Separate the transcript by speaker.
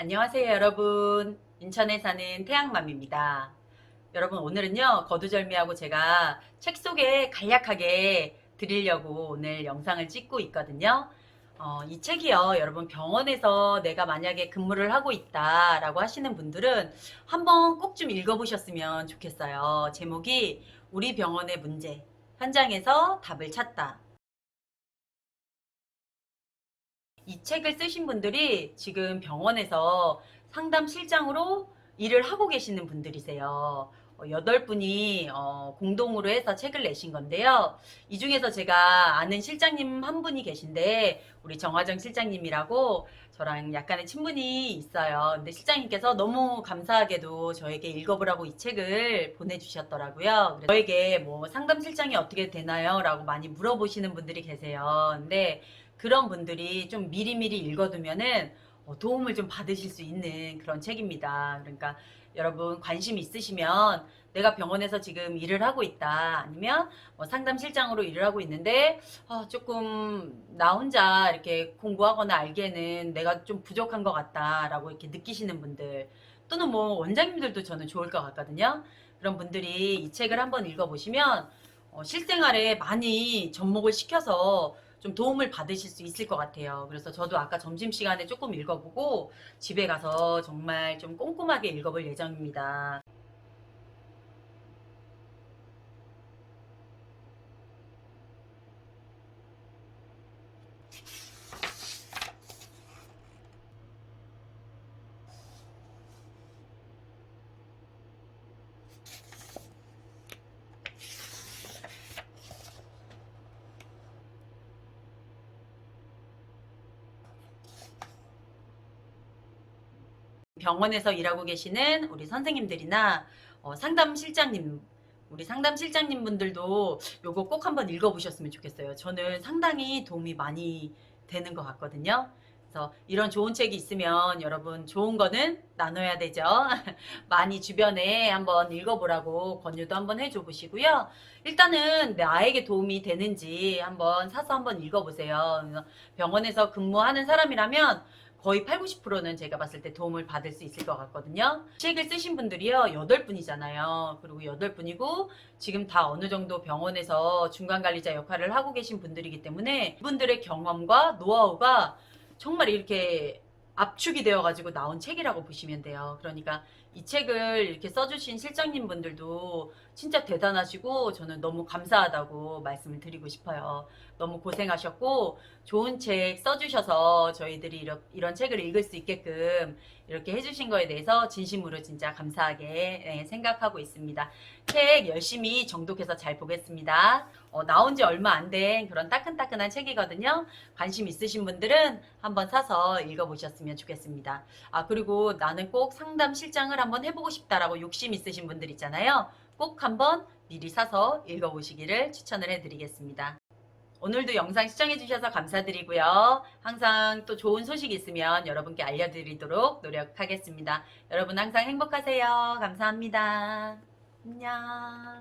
Speaker 1: 안녕하세요, 여러분. 인천에 사는 태양맘입니다. 여러분, 오늘은요, 거두절미하고 제가 책 속에 간략하게 드리려고 오늘 영상을 찍고 있거든요. 어, 이 책이요, 여러분, 병원에서 내가 만약에 근무를 하고 있다 라고 하시는 분들은 한번 꼭 좀 읽어보셨으면 좋겠어요. 제목이 우리 병원의 문제, 현장에서 답을 찾다. 이 책을 쓰신 분들이 지금 병원에서 상담 실장으로 일을 하고 계시는 분들이세요. 어, 여덟 분이 어, 공동으로 해서 책을 내신 건데요. 이 중에서 제가 아는 실장님 한 분이 계신데 우리 정화정 실장님이라고 저랑 약간의 친분이 있어요. 근데 실장님께서 너무 감사하게도 저에게 읽어보라고 이 책을 보내주셨더라고요. 저에게 뭐 상담 실장이 어떻게 되나요? 라고 많이 물어보시는 분들이 계세요. 근데 그런 분들이 좀 미리미리 읽어두면은 어, 도움을 좀 받으실 수 있는 그런 책입니다. 그러니까 여러분 관심 있으시면 내가 병원에서 지금 일을 하고 있다 아니면 뭐 상담 실장으로 일을 하고 있는데 아, 조금 나 혼자 이렇게 공부하거나 알기에는 내가 좀 부족한 것 같다라고 이렇게 느끼시는 분들 또는 뭐 원장님들도 저는 좋을 것 같거든요. 그런 분들이 이 책을 한번 읽어보시면 어, 실생활에 많이 접목을 시켜서 좀 도움을 받으실 수 있을 것 같아요. 그래서 저도 아까 점심시간에 조금 읽어보고 집에 가서 정말 좀 꼼꼼하게 읽어볼 예정입니다. 병원에서 일하고 계시는 우리 선생님들이나 어, 상담 실장님, 우리 상담 실장님 분들도 요거 꼭 한번 읽어보셨으면 좋겠어요. 저는 상당히 도움이 많이 되는 것 같거든요. 그래서 이런 좋은 책이 있으면 여러분 좋은 거는 나눠야 되죠. 많이 주변에 한번 읽어보라고 권유도 한번 해줘 보시고요. 일단은 나에게 도움이 되는지 한번 사서 한번 읽어보세요. 병원에서 근무하는 사람이라면 거의 8, 90%는 제가 봤을 때 도움을 받을 수 있을 것 같거든요. 책을 쓰신 분들이요, 8분이잖아요. 그리고 8분이고, 지금 다 어느 정도 병원에서 중간관리자 역할을 하고 계신 분들이기 때문에, 이분들의 경험과 노하우가 정말 이렇게 압축이 되어가지고 나온 책이라고 보시면 돼요. 그러니까 이 책을 이렇게 써주신 실장님 분들도 진짜 대단하시고 저는 너무 감사하다고 말씀을 드리고 싶어요. 너무 고생하셨고 좋은 책 써주셔서 저희들이 이런, 이런 책을 읽을 수 있게끔 이렇게 해주신 거에 대해서 진심으로 진짜 감사하게 네, 생각하고 있습니다. 책 열심히 정독해서 잘 보겠습니다. 어, 나온 지 얼마 안 된 그런 따끈따끈한 책이거든요. 관심 있으신 분들은 한번 사서 읽어보셨으면 좋겠습니다. 아, 그리고 나는 꼭 상담 실장 을 한번 해보고 싶다라고 욕심 있으신 분들 있잖아요. 꼭 한번 미리 사서 읽어보시기를 추천을 해드리겠습니다. 오늘도 영상 시청해주셔서 감사드리고요. 항상 또 좋은 소식 있으면 여러분께 알려드리도록 노력하겠습니다. 여러분 항상 행복하세요. 감사합니다. 안녕.